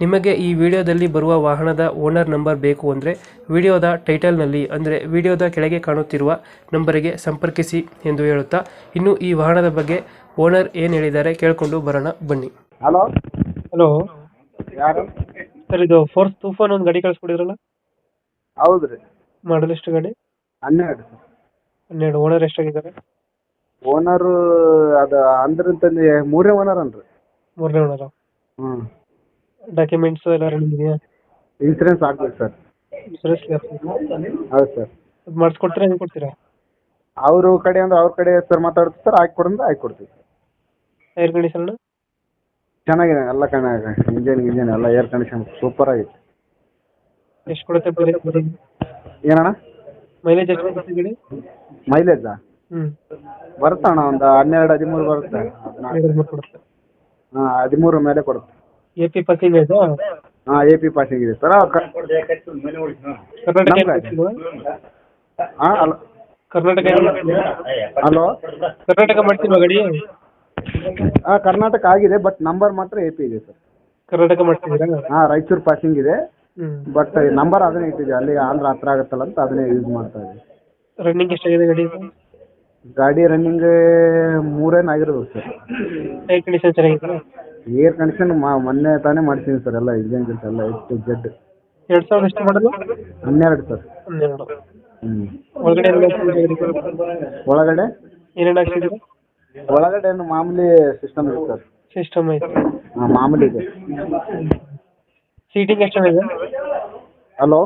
ನಿಮಗೆ ಈ ವಿಡಿಯೋದಲ್ಲಿ ಬರುವ ವಾಹನದ ಓನರ್ ನಂಬರ್ ಬೇಕು ಅಂದರೆ ವಿಡಿಯೋದ ಟೈಟಲ್ನಲ್ಲಿ ಅಂದರೆ ವಿಡಿಯೋದ ಕೆಳಗೆ ಕಾಣುತ್ತಿರುವ ನಂಬರಿಗೆ ಸಂಪರ್ಕಿಸಿ ಎಂದು ಹೇಳುತ್ತಾ ಇನ್ನು ಈ ವಾಹನದ ಬಗ್ಗೆ ಓನರ್ ಏನು ಹೇಳಿದ್ದಾರೆ ಕೇಳಿಕೊಂಡು ಬರೋಣ ಬನ್ನಿ. ಹಲೋ? ಹಲೋ? ಯಾರು? ಸರ್ ಇದು ಫೋರ್ಸ್ ತೂಫಾನ್ ಒಂದು ಗಾಡಿ ಕಳಿಸ್ಕೊಡಿದ್ರಲ್ಲ? ಹೌದು ರೀ. ಮಾಡಲ್ ಎಷ್ಟು ಗಾಡಿ? ಹನ್ನೆರಡು. ಹನ್ನೆರಡು. ಓನರ್ ಎಷ್ಟಾಗಿದ್ದಾರೆ? ಓನರು ಅದು ಅಂದ್ರಂತಂದು ಮೂರನೇ ಓನರ್ ಅನ್ರಿ. ಮೂರನೇ ಓನರ್? ಹ್ಞೂ ಡಾಕ್ಯುಮೆಂಟ್ಸ್ ಎಲ್ಲ ರನ್ನಿಂಗ್ ಇದೆಯಾ? ಇನ್ಸೂರೆನ್ಸ್ ಆಗ್ಬೇಕು ಸರ್ ಇನ್ಸೂರೆನ್ಸ್ ಹೌದು ಸರ್ ಅದು ಮಾಡಿಸ್ಕೊಡ್ತೀರಾ ಹೆಂಗೆ ಕೊಡ್ತೀರಾ? ಅವರು ಕಡೆ ಅಂದ್ರೆ ಅವ್ರ ಕಡೆ ಸರ್ ಮಾತಾಡ್ತೀವಿ ಸರ್ ಹಾಕಿ ಕೊಡಂದ್ರೆ ಹಾಕಿ ಕೊಡ್ತೀವಿ. ಏರ್ ಕಂಡೀಷನ್ ಚೆನ್ನಾಗಿದೆ ಎಲ್ಲ ಕಣ ಇಂಜಿನ್ ಇಂಜಿನ್ ಎಲ್ಲ ಏರ್ ಕಂಡೀಷನ್ ಸೂಪರ್ ಆಗಿದೆ. ಎಷ್ಟು ಕೊಡುತ್ತೆ ಮೈಲೇಜ್ ಏನಣ್ಣ? ಮೈಲೇಜ್ ಎಷ್ಟು ಕೊಡುತ್ತೆ ಗಾಡಿ? ಮೈಲೇಜಾ ಹ್ಞೂ ಬರುತ್ತಣ್ಣ ಒಂದು ಹನ್ನೆರಡು ಹದಿಮೂರು ಬರುತ್ತೆ? ಕೊಡುತ್ತೆ. ಹಾಂ ಹದಿಮೂರು ಮೇಲೆ ಕೊಡುತ್ತೆ. ಎ ಪಿ ಪಾಸಿಂಗ್ ಇದೆ? ಹಾಂ ಎ ಪಿ ಪಾಸಿಂಗ್ ಇದೆ. ಸರ್ ಕರ್ನಾಟಕ? ಹಾಂ ಹಲೋ ಕರ್ನಾಟಕ ಹಲೋ? ಕರ್ನಾಟಕ ಮಾಡ್ತಿಲ್ವಾ ಗಾಡಿ? ಹಾಂ ಕರ್ನಾಟಕ ಆಗಿದೆ ಬಟ್ ನಂಬರ್ ಮಾತ್ರ ಎ ಪಿ ಇದೆ ಸರ್. ಕರ್ನಾಟಕ ಮಾಡ್ತಿದ್ದೀರಾ? ಹಾಂ ರಾಯಚೂರು ಪಾಸಿಂಗ್ ಇದೆ. ಬಟ್ ನಂಬರ್ ಅದನ್ನೇ ಇಟ್ಟಿದೆ ಅಲ್ಲಿ ಆಂಧ್ರ ಹತ್ರ ಆಗುತ್ತಲ್ಲ ಅಂತ ಅದನ್ನೇ ಯೂಸ್ ಮಾಡ್ತಾ ಇದ್ದೀವಿ. ರನ್ನಿಂಗ್ ಎಷ್ಟಾಗಿದೆ ಗಾಡಿ? ಗಾಡಿ ರನ್ನಿಂಗ್ ಮೂರೇನು ಆಗಿರೋದು ಸರ್. ಟೈರ್ ಕಂಡೀಷನ್ ಚೆನ್ನಾಗಿದೆ ಏರ್ ಕಂಡೀಷನ್ ಮೊನ್ನೆ ತಾನೇ ಮಾಡ್ತೀನಿ ಸರ್ ಎಲ್ಲ ಇಂಜಿನ್ ಗಿಲ್ಸ್ ಎಲ್ಲ ಎಷ್ಟು ಜೆಡ್ ಎರಡ್ ಸಾವಿರದ ಎಷ್ಟು ಮಾಡಲು? ಹನ್ನೆರಡು ಸರ್ ಹನ್ನೆರಡು. ಹ್ಞೂ ಒಳಗಡೆ ಒಳಗಡೆ? ಏನೇನು ಹಾಕ್ಸಿದ್ದೀರಾ ಒಳಗಡೆ ಏನು ಮಾಮೂಲಿ ಸಿಸ್ಟಮ್ ಇದೆ ಸರ್ ಸಿಸ್ಟಮ್ ಐತೆ. ಹಾಂ ಮಾಮೂಲಿ ಇದೆ. ಸೀಟಿಂಗ್ ಎಷ್ಟು ಇದೆ? ಹಲೋ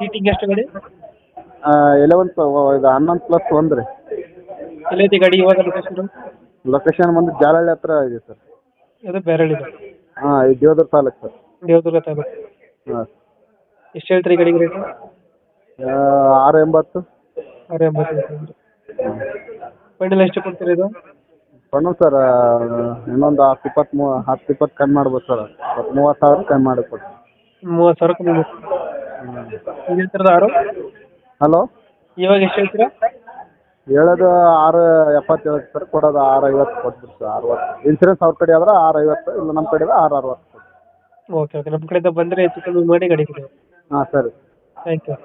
ಸೀಟಿಂಗ್ ಎಷ್ಟು ಗಾಡಿ? ಎಲೆವೆನ್ ಇದು ಹನ್ನೊಂದು ಪ್ಲಸ್ ಒಂದು ರೀ. ಎಲ್ಲೈತಿ ಗಡಿ ಇವಾಗ ಲೊಕೇಶನ್ ಲೊಕೇಶನ್ ಬಂದು ಜಾಲಹಳ್ಳಿ ಹತ್ರ ಇದೆ ಸರ್ ಅದು ಬೇರೆ ಹಾ ಇದು ದೇವದುರ್ಗ ತಾಲೂಕು ಸರ್ ದೇವದುರ್ಗ ತಾಲೂಕು. ಹಾಂ. ಎಷ್ಟು ಹೇಳ್ತೀರಿ ಗಾಡಿಗೆ ರೇಟ್ ಆರು ಎಂಬತ್ತು ಆರು ಎಂಬತ್ತು ಫೈನಲ್ ಎಷ್ಟು ಕೊಡ್ತೀರಿ ಇದು? ಬಣ್ಣ ಸರ್ ಇನ್ನೊಂದು ಹತ್ತು ಇಪ್ಪತ್ತು ಮೂ ಹತ್ತು ಇಪ್ಪತ್ತು ಕಮ್ಮಿ ಮಾಡ್ಬೋದು ಸರ್ ಮೂವತ್ತು ಸಾವಿರ ಕಮ್ಮಿ ಮಾಡಿ ಕೊಡಿ ಮೂವತ್ತು ಸಾವಿರ ಕಮ್ಮಿ ಮಾಡ್ತೀರಾ? ಹೇಳ್ತಿರೋದು ಆರು? ಹಲೋ ಇವಾಗ ಎಷ್ಟು ಹೇಳ್ತೀರಾ? ಹೇಳೋದು ಆರು ಎಪ್ಪತ್ತು ಸರ್ ಕೊಡೋದು ಆರು ಐವತ್ತು ಕೊಟ್ಬಿಡಿ ಸರ್ ಅರವತ್ತು. ಇನ್ಸೂರೆನ್ಸ್ ಅವ್ರ ಕಡೆ ಆದ್ರೆ ಆರು ಐವತ್ತು ಇಲ್ಲ ನಮ್ಮ ಕಡೆ ಆರು ಅರವತ್ತು ಓಕೆ ಓಕೆ ನಮ್ಮ ಕಡೆಯಿಂದ ಬಂದರೆ ಹೆಚ್ಚು ಕಮ್ಮಿ ಮಾಡಿ ಗಾಡಿ ಕೊಡಿ. ಹಾಂ ಸರಿ. Thank you